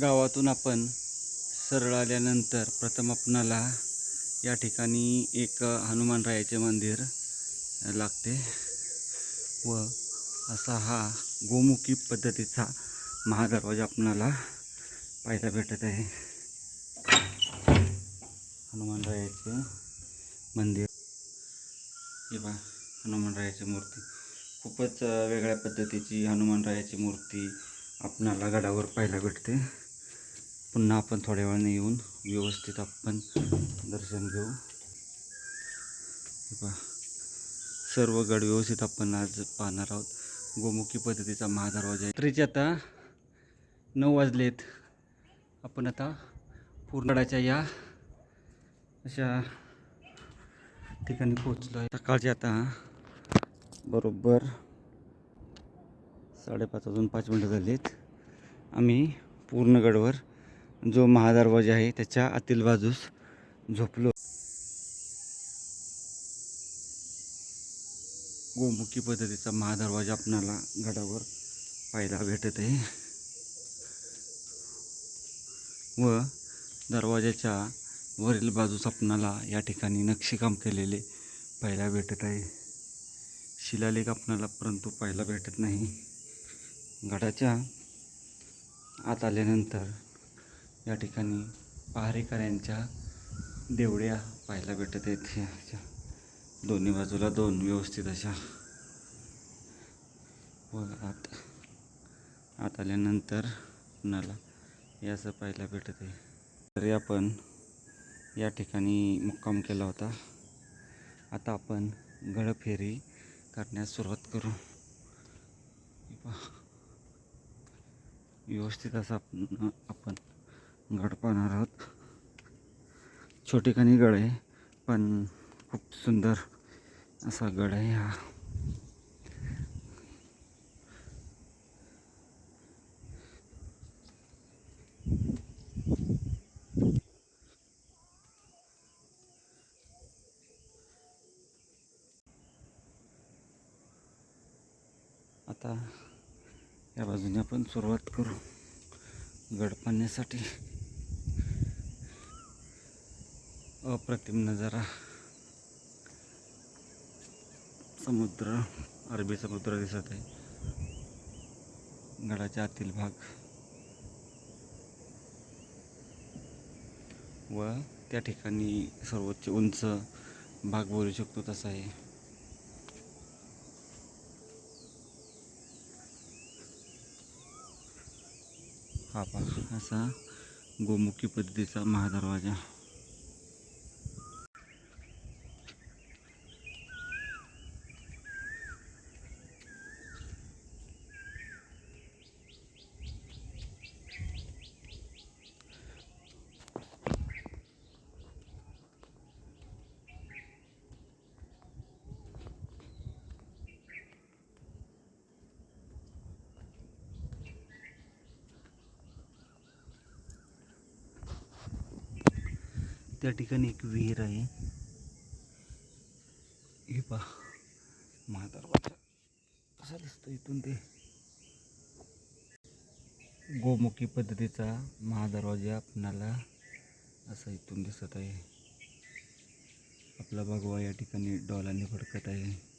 गावातून आपण सरळ आल्यानंतर प्रथम आपणाला या ठिकाणी एक हनुमानरायाचे मंदिर लागते व असा हा गोमुखी पद्धतीचा महादरवाजा आपणाला पाहायला भेटत आहे. हनुमानरायाचे मंदिर. हे बा हनुमानरायाची मूर्ती. खूपच वेगळ्या पद्धतीची हनुमानरायाची मूर्ती आपणाला गडावर पाहायला भेटते. पुन्हा आपण थोड्या वेळाने येऊन व्यवस्थित आपण दर्शन घेऊ. पहा. सर्व गड व्यवस्थित आपण आज पाहणार आहोत. गोमुखी पद्धतीचा महादरवाजा आहे. तरीचे आता नऊ वाजलेत. आपण आता पूर्णगडाच्या या अशा ठिकाणी पोहोचलो आहे सकाळचे आता बरोबर साडेपाच वाजून पाच मिनटं झालीत. आम्ही पूर्णगडवर जो महादरवाजा आहे त्याच्या आतील बाजूस झोपलो. गोमुखी पद्धतीचा महादरवाजा आपणाला गडावर पाहायला भेटत आहे. व दरवाजाच्या वरील बाजूस आपणाला या ठिकाणी नक्षीकाम केलेले पाहायला भेटत आहे. शिलालेख आपणाला परंतु पाहायला भेटत नाही. गडाच्या आत आल्यानंतर या ठिकाणी पहारेकऱ्यांच्या देवड्या पाहायला भेटत आहेत. अशा दोन्ही बाजूला दोन व्यवस्थित अशा. व आत आत आल्यानंतर कुणाला हे असं पाहायला भेटत आहे. तरी आपण या ठिकाणी मुक्काम केला होता. आता आपण गडफेरी करण्यास सुरुवात करू. व्यवस्थित असं आपण आपण गड पाहणार आहोत. छोटेखानी गड आहे पण खूप सुंदर असा गड आहे हा. आता या बाजूने आपण सुरुवात करू गड पाहण्यासाठी. अप्रतिम नजारा. समुद्र अरबी समुद्र दिसत आहे. गडाच्या आतील भाग. व त्या ठिकाणी सर्वोच्च उंच भाग बोलू शकतो तसा आहे. हा पा असा गोमुखी पद्धतीचा महादरवाजा. त्या ठिकाणी एक विहीर आहे. हे पहा. म्हातारवाचा कसा दिसतो इथून ते? गोमुखी पद्धतीचा महादरवाजा आपणाला असा इथून दिसत आहे. आपला भगवा या ठिकाणी डॉलाने फडकत आहे.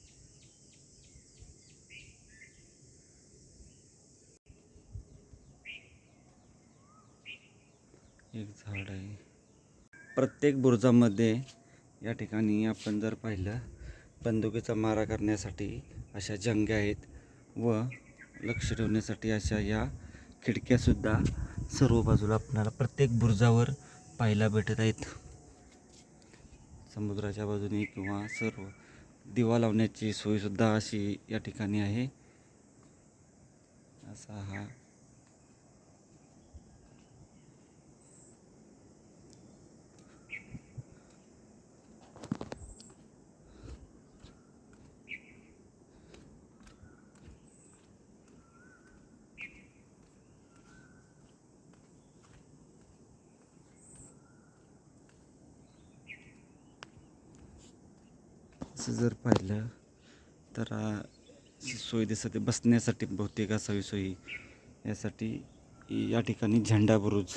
एक झाड आहे. प्रत्येक बुरुजामध्ये या ठिकाणी आपण जर पाहिलं बंदुकीचा मारा करण्यासाठी अशा जंग्या आहेत व लक्ष ठेवण्यासाठी अशा या खिडक्यासुद्धा सर्व बाजूला आपल्याला प्रत्येक बुरुजावर पाहायला भेटत आहेत. समुद्राच्या बाजूने किंवा सर्व दिवा लावण्याची सोयसुद्धा अशी या ठिकाणी आहे. असा हा असं जर पाहिलं तर सोय दिसते बसण्यासाठी बहुतेक असावी सोयी. यासाठी या ठिकाणी झेंडा बुरुज.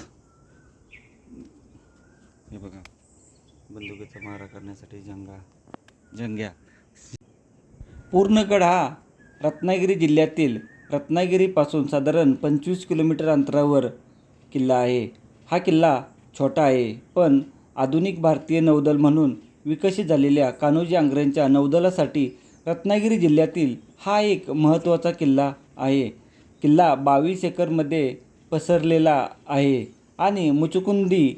हे बघा बंदुकीचा मारा करण्यासाठी जंगा जंग्या पूर्णगड हा रत्नागिरी जिल्ह्यातील रत्नागिरीपासून साधारण पंचवीस किलोमीटर अंतरावर किल्ला आहे. हा किल्ला छोटा आहे पण आधुनिक भारतीय नौदल म्हणून विकसित झालेल्या कान्होजी आंग्रेंच्या नौदलासाठी रत्नागिरी जिल्ह्यातील हा एक महत्त्वाचा किल्ला आहे. किल्ला बावीस एकरमध्ये पसरलेला आहे आणि मुचुकुंदी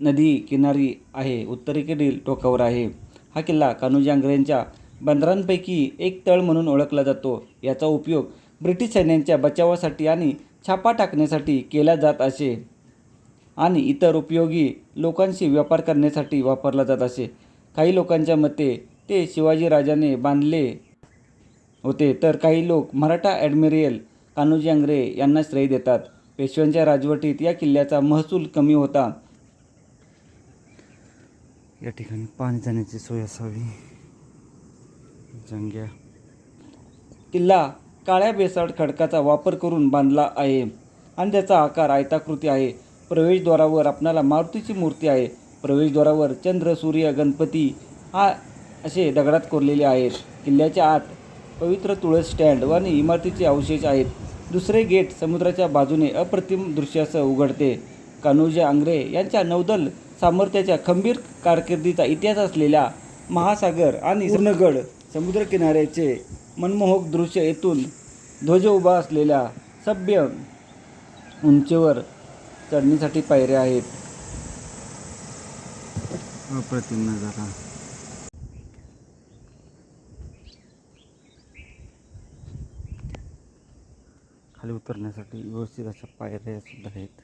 नदी किनारी आहे. उत्तरेकडील टोकावर आहे. हा किल्ला कान्होजी आंग्रेंच्या बंदरांपैकी एक तळ म्हणून ओळखला जातो. याचा उपयोग ब्रिटिश सैन्यांच्या बचावासाठी आणि छापा टाकण्यासाठी केला जात असे आणि इतर उपयोगी लोकांशी व्यापार करण्यासाठी वापरला जात असे. काही लोकांच्या मते ते शिवाजी राजाने बांधले होते. तर काही लोक मराठा ॲडमिरल कान्होजी आंग्रे यांना श्रेय देतात. पेशव्यांच्या राजवटीत या किल्ल्याचा महसूल कमी होता. या ठिकाणी पाणी जाण्याची सोय असावी. जंग्या. किल्ला काळ्या बेसाड खडकाचा वापर करून बांधला आहे आणि त्याचा आकार आयताकृती आहे. प्रवेशद्वारावर आपणाला मारुतीची मूर्ती आहे. प्रवेशद्वारावर चंद्र सूर्य गणपती हा असे दगडात कोरलेले आहेत. किल्ल्याच्या आत पवित्र तुळस स्टँड व आणि इमारतीचे अवशेष आहेत. दुसरे गेट समुद्राच्या बाजूने अप्रतिम दृश्यासह उघडते. कान्होजी आंग्रे यांच्या नौदल सामर्थ्याच्या खंबीर कारकिर्दीचा इतिहास असलेल्या महासागर आणि पूर्णगड समुद्रकिनाऱ्याचे मनमोहक दृश्य येथून ध्वज उभा असलेल्या सभ्य उंचीवर चढणीसाठी पायऱ्या आहेत. अप्रतिम नजारा. खाली उतरण्यासाठी व्यवस्थित अशा पायऱ्या सुद्धा आहेत.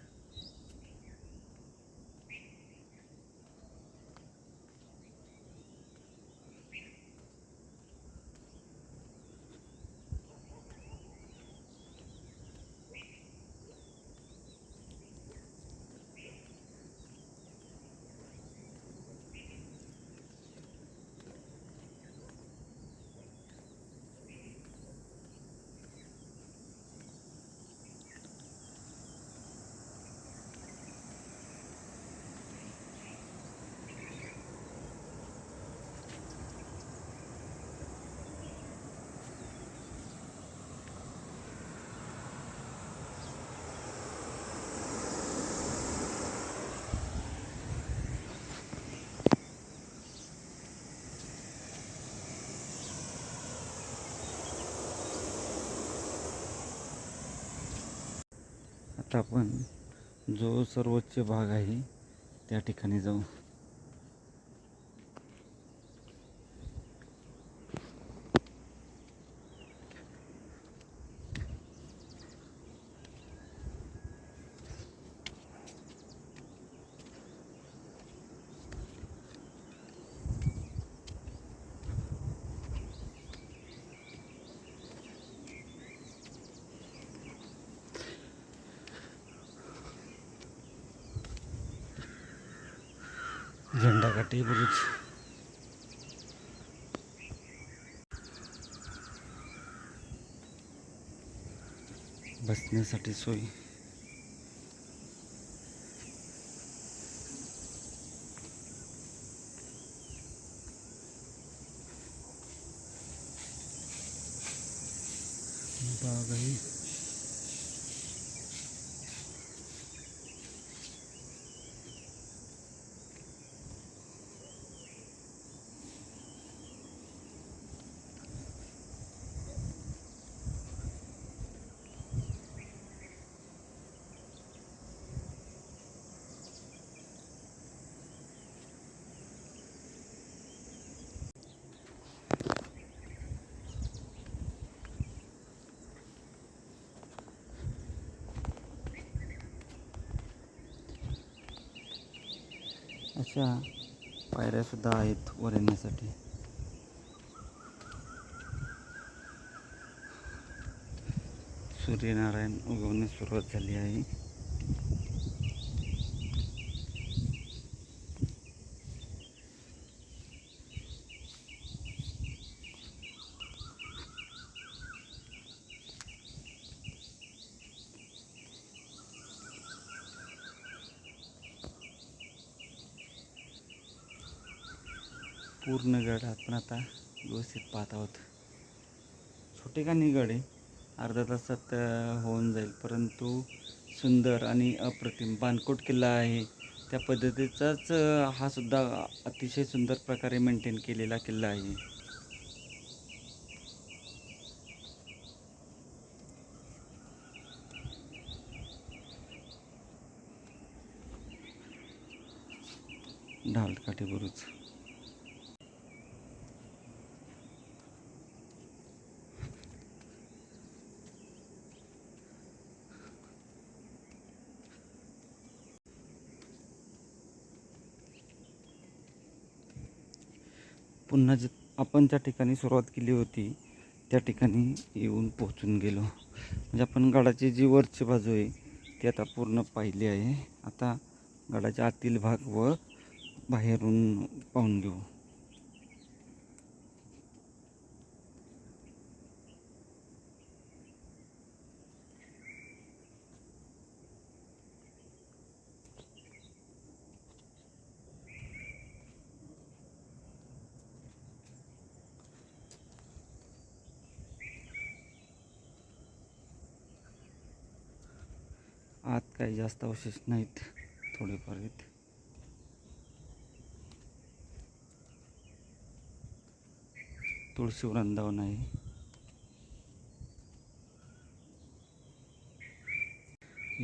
आपण जो सर्वोच्च भाग आहे त्या ठिकाणी जाऊ. झेंडाकाठी बुरुज बसण्यासाठी सोय बाग अशा पायऱ्यासुद्धा आहेत वर येण्यासाठी सूर्यनारायण उगवण्यास सुरुवात झाली आहे पूर्ण गड आपण आता व्यवस्थित पाहत आहोत ठिकाणी का गड आहे अर्धा तासात होऊन जाईल. परंतु सुंदर आणि अप्रतिम बाणकोट किल्ला आहे. त्या पद्धतीचाच हा सुद्धा अतिशय सुंदर प्रकारे मेंटेन केलेला किल्ला आहे. ढालकाठी बुरुज. पुन्हा जे आपण ज्या ठिकाणी सुरुवात केली होती त्या ठिकाणी येऊन पोहोचून गेलो. म्हणजे आपण गडाची जी वरची बाजू आहे ती आता पूर्ण पाहिली आहे. आता गडाच्या आतील भाग व बाहेरून पाहून घेऊ. आत काही जास्त अवशेष नाहीत थोडेफार आहेत. तुळशी वृंदावन आहे.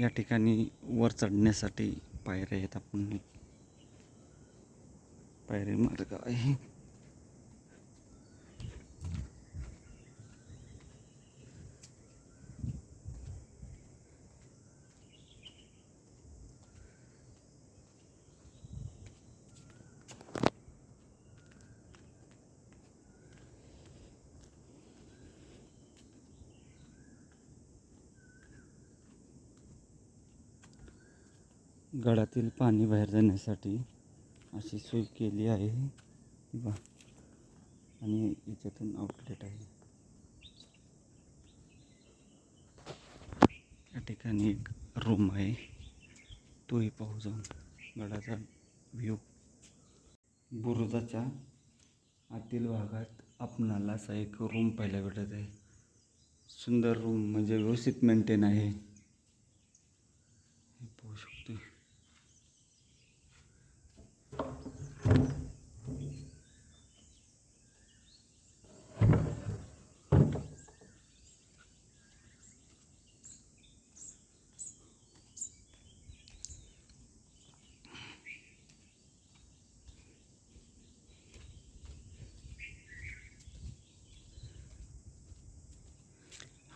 या ठिकाणी वर चढण्यासाठी पायऱ्या आहेत आपण. पायरी मार्ग आहे. गडातील पाणी बाहेर जाण्यासाठी अशी सोय केली आहे. आणि याच्यातून आउटलेट आहे. या ठिकाणी एक रूम आहे. तोही पाहू जाऊन गडाचा व्ह्यू बुरुजाच्या आतील भागात आपणाला असा एक रूम पाहायला भेटत आहे. सुंदर रूम म्हणजे व्यवस्थित मेंटेन आहे हे पाहू शकतो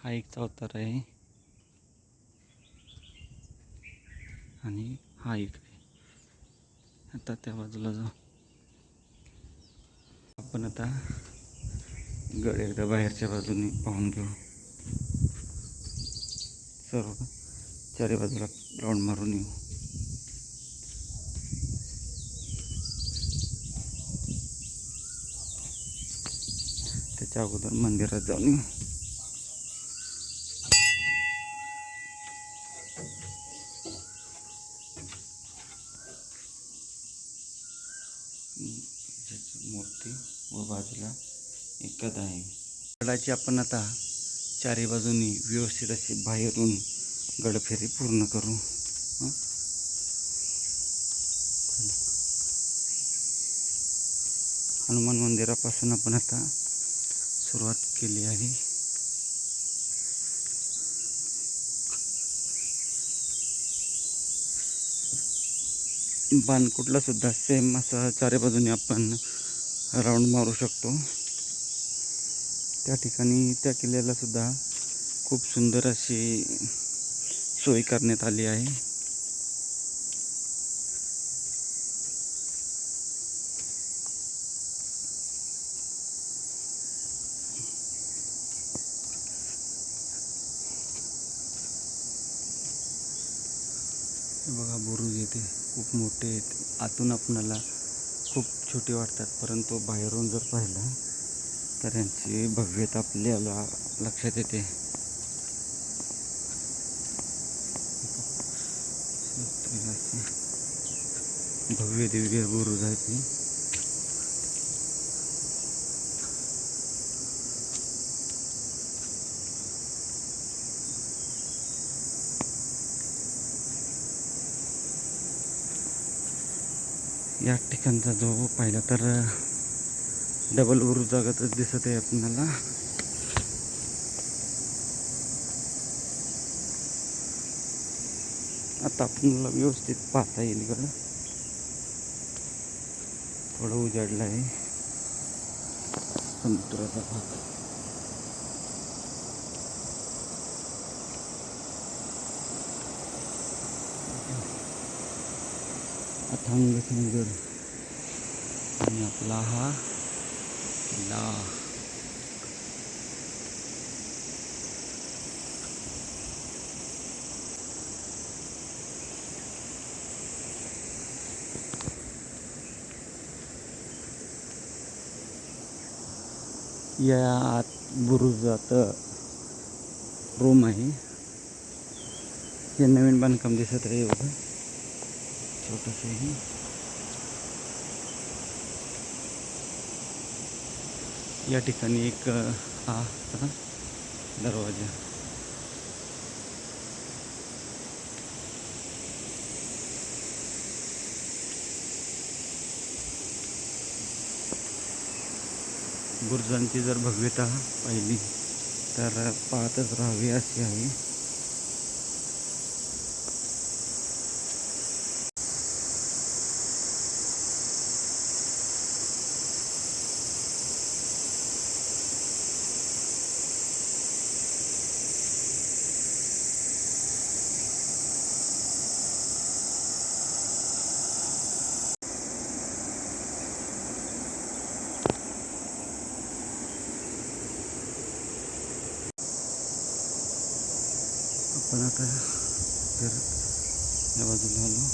हा एक चौतार आहे. आणि हा एक आहे. आता त्या बाजूला जाऊ. आपण आता गड एकदा बाहेरच्या बाजूने पाहून घेऊ. सर्व चारी बाजूला राऊंड मारून येऊ. त्याच्या अगोदर मंदिरात जाऊन येऊ ज्याची मूर्ती व बाजूला एक गदा आहे झाडाची आपण आता चारी बाजूनी व्यवस्थित अशी बाहेरून गडफेरी पूर्ण करू. हनुमान मंदिरापासून आपण आता सुरुवात केली आहे. बाणकुटला सुद्धा सेम असं चारी बाजूने आपण राऊंड मारू शकतो. त्या ठिकाणी त्या किल्ल्याला सुद्धा खूप सुंदर अशी सोय करण्यात आली आहे. बघा बुरुज येते खूप मोठे आहेत. आतून आपणाला खूप छोटे वाटतात परंतु बाहेरून जर पाहिलं तर यांची भव्यता आपल्याला लक्षात येते. भव्य दिव्य बुरुज आहेत या ठिकाणचा जो पाहिला तर डबल उरू जागातच दिसत आहे आपल्याला. आता आपल्याला व्यवस्थित पाहता येईल इकडं. थोडं उजाडलं आहे. समुद्राचा भाग. अथांग समुद्र. आणि आपला हा किल्ला या आत बुरुजात रूम आहे. हे नवीन बांधकाम दिसत आहे एवढं छोटंसं या ठिकाणी एक हा असा दरवाजा. बुरुजांची जर भव्यता पाहिली तर पाहतच राहावी अशी आहे. पण आता फिरत या बाजूला आलो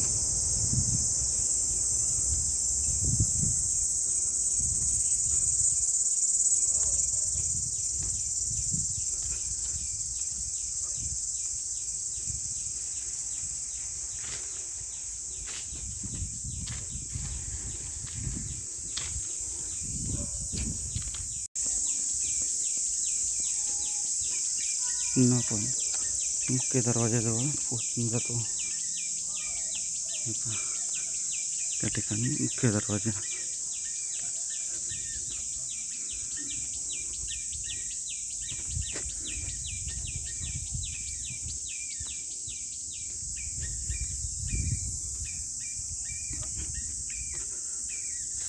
पुन्हा आपण मुख्य दरवाजाजवळ पोचून जातो. त्या ठिकाणी मुख्य दरवाजा.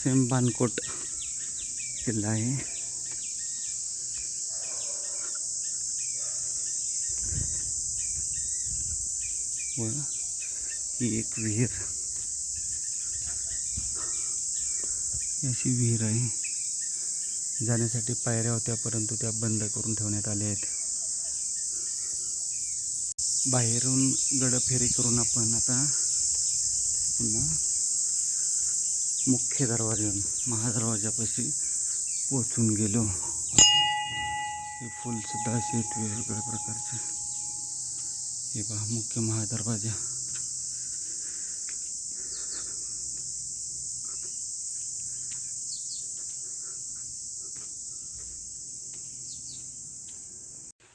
सेम बानकोट किल्ला आहे. व ही एक विहीर. अशी विहीर आहे. जाण्यासाठी पायऱ्या होत्या परंतु त्या बंद करून ठेवण्यात आल्या आहेत. बाहेरून गडफेरी करून आपण आता पुन्हा मुख्य दरवाजा महादरवाजापाशी पोचून गेलो. हे फुलसुद्धा असे वेगवेगळ्या प्रकारचे हे पहा मुख्य महादरवाजा.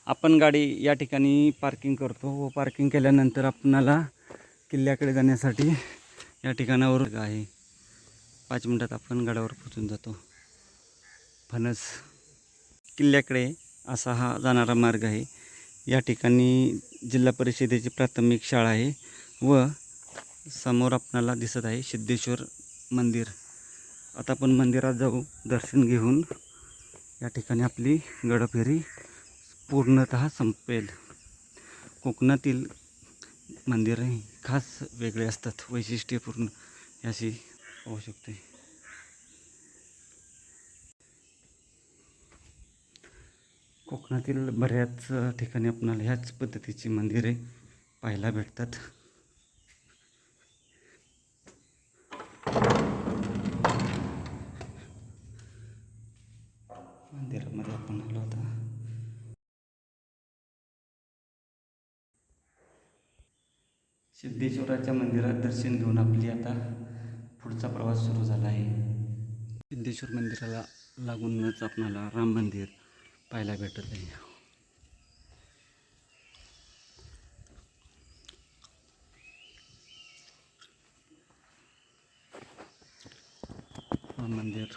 आपण गाडी या ठिकाणी पार्किंग करतो. व पार्किंग केल्यानंतर आपणाला किल्ल्याकडे जाण्यासाठी या ठिकाणावर आहे. पाच मिनटात आपण गडावर पोचून जातो. फणस किल्ल्याकडे असा हा जाणारा मार्ग आहे. या ठिकाणी जिल्हा परिषदेची प्राथमिक शाळा आहे व समोर आपणाला दिसत आहे सिद्धेश्वर मंदिर. आता आपण मंदिरात जाऊ दर्शन घेऊन या ठिकाणी आपली गडफेरी पूर्णत संपेल. कोकणातील मंदिरं खास वेगळे असतात वैशिष्ट्यपूर्ण अशी होऊ शकते. कोकणातील बऱ्याच ठिकाणी आपणाला ह्याच पद्धतीची मंदिरे पाहायला भेटतात. मंदिरामध्ये आपण आलो होता सिद्धेश्वराच्या मंदिरात दर्शन घेऊन आपली आता पुढचा प्रवास सुरू झाला आहे. सिद्धेश्वर मंदिराला लागूनच आपणाला राम मंदिर पाहायला भेटत नाही. मंदिर.